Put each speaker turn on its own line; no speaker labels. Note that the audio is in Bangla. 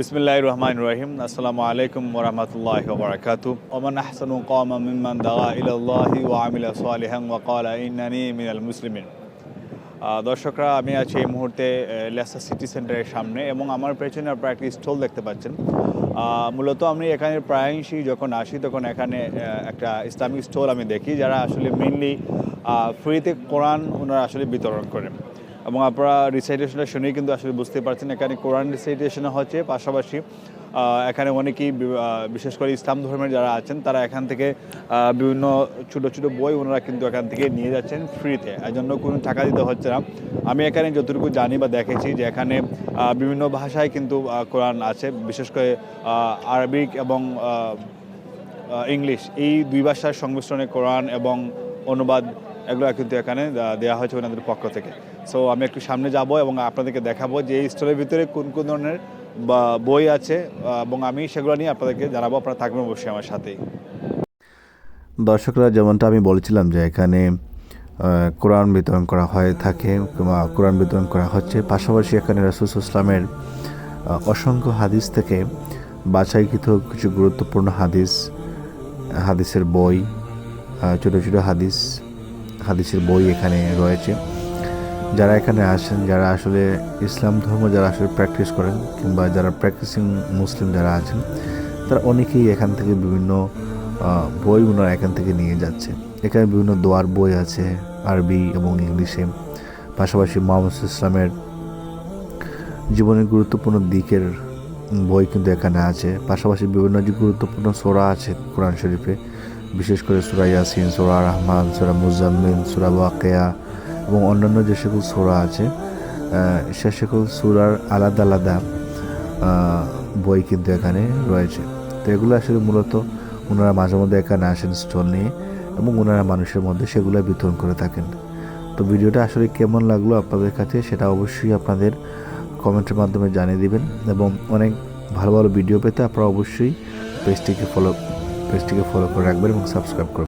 বিসমিল্লাহ রহমান রহিম আসসালামু আলাইকুম ওরহমতুল্লাহ ওবরাকাতু ওমান আহসানু কওমা মিম্মান দাগা ইলাল্লাহি ওয়া আমিলা সালিহান ওয়া ক্বালা ইন্নানি মিনাল মুসলিমিন দর্শকরা, আমি আছি এই মুহূর্তে লেসা সিটি সেন্টারের সামনে এবং আমার পেছনে আপনারা একটি স্টল দেখতে পাচ্ছেন। মূলত আমি এখানে প্রায়শই যখন আসি, তখন এখানে একটা ইসলামিক স্টল আমি দেখি, যারা আসলে মেনলি ফ্রিতে কোরআন ওনারা আসলে বিতরণ করেন। এবং আপনারা রিসাইটেশনটা শুনেই কিন্তু আসলে বুঝতে পারছেন, এখানে কোরআন রিসাইটেশন হচ্ছে। পাশাপাশি এখানে অনেকেই বিশেষ করে ইসলাম ধর্মের যারা আছেন, তারা এখান থেকে বিভিন্ন ছোটো ছোটো বই ওনারা কিন্তু এখান থেকে নিয়ে যাচ্ছেন ফ্রিতে এই জন্য কোনো টাকা দিতে হচ্ছে না। আমি এখানে যতটুকু জানি বা দেখেছি যে এখানে বিভিন্ন ভাষায় কিন্তু কোরআন আছে। বিশেষ করে আরবিক এবং ইংলিশ এই দুই ভাষার সংমিশ্রণে কোরআন এবং অনুবাদ এগুলো কিন্তু এখানে দেওয়া হয়েছে ওনাদের পক্ষ থেকে। সো আমি একটু সামনে যাব এবং আপনাদেরকে দেখাবো যে এই স্টোরের ভিতরে কোন কোন ধরনের, বা, বই আছে এবং আমি সেগুলো নিয়ে আপনাদেরকে জানাব। আপনারা থাকবেন অবশ্যই আমার সাথেই।
দর্শকরা, যেমনটা আমি বলেছিলাম যে এখানে কোরআন বিতরণ করা হয়ে থাকে কিংবা কোরআন বিতরণ করা হচ্ছে। পাশাপাশি এখানে রাসুল ইসলামের অসংখ্য হাদিস থেকে বাছাইকৃত কিছু গুরুত্বপূর্ণ হাদিস, হাদিসের বই ছোটো ছোটো হাদিস হাদিসের বই এখানে রয়েছে। যারা এখানে আসেন, যারা আসলে ইসলাম ধর্ম যারা আসলে প্র্যাকটিস করেন কিংবা যারা প্র্যাকটিসিং মুসলিম যারা আছেন, তারা অনেকেই এখান থেকে বিভিন্ন বই ওনারা এখান থেকে নিয়ে যাচ্ছে। এখানে বিভিন্ন দোয়ার বই আছে, আরবি এবং ইংলিশে। পাশাপাশি মোহাম্মদ ইসলামের জীবনের গুরুত্বপূর্ণ দিকের বই কিন্তু এখানে আছে। পাশাপাশি বিভিন্ন যে গুরুত্বপূর্ণ সোরা আছে কোরআন শরীফে বিশেষ করে সুরা ইয়াসিন, সোরা রহমান, সোরা মুজাম্মিল, সোরা ওয়াকেয়া এবং অন্যান্য যে সকল সোরা আছে সে সকল সুরার আলাদা আলাদা বই কিন্তু এখানে রয়েছে। তো এগুলো আসলে মূলত ওনারা মাঝে মধ্যে এখানে আসেন স্টল নিয়ে এবং ওনারা মানুষের মধ্যে সেগুলো বিতরণ করে থাকেন। তো ভিডিওটা আসলে কেমন লাগল আপনাদের কাছে সেটা অবশ্যই আপনাদের কমেন্টের মাধ্যমে জানিয়ে দিবেন এবং অনেক ভালো ভালো ভিডিও পেতে আপনারা অবশ্যই পেজটিকে ফলো পেজটিকে ফলো করে রাখবেন এবং সাবস্ক্রাইব করবেন।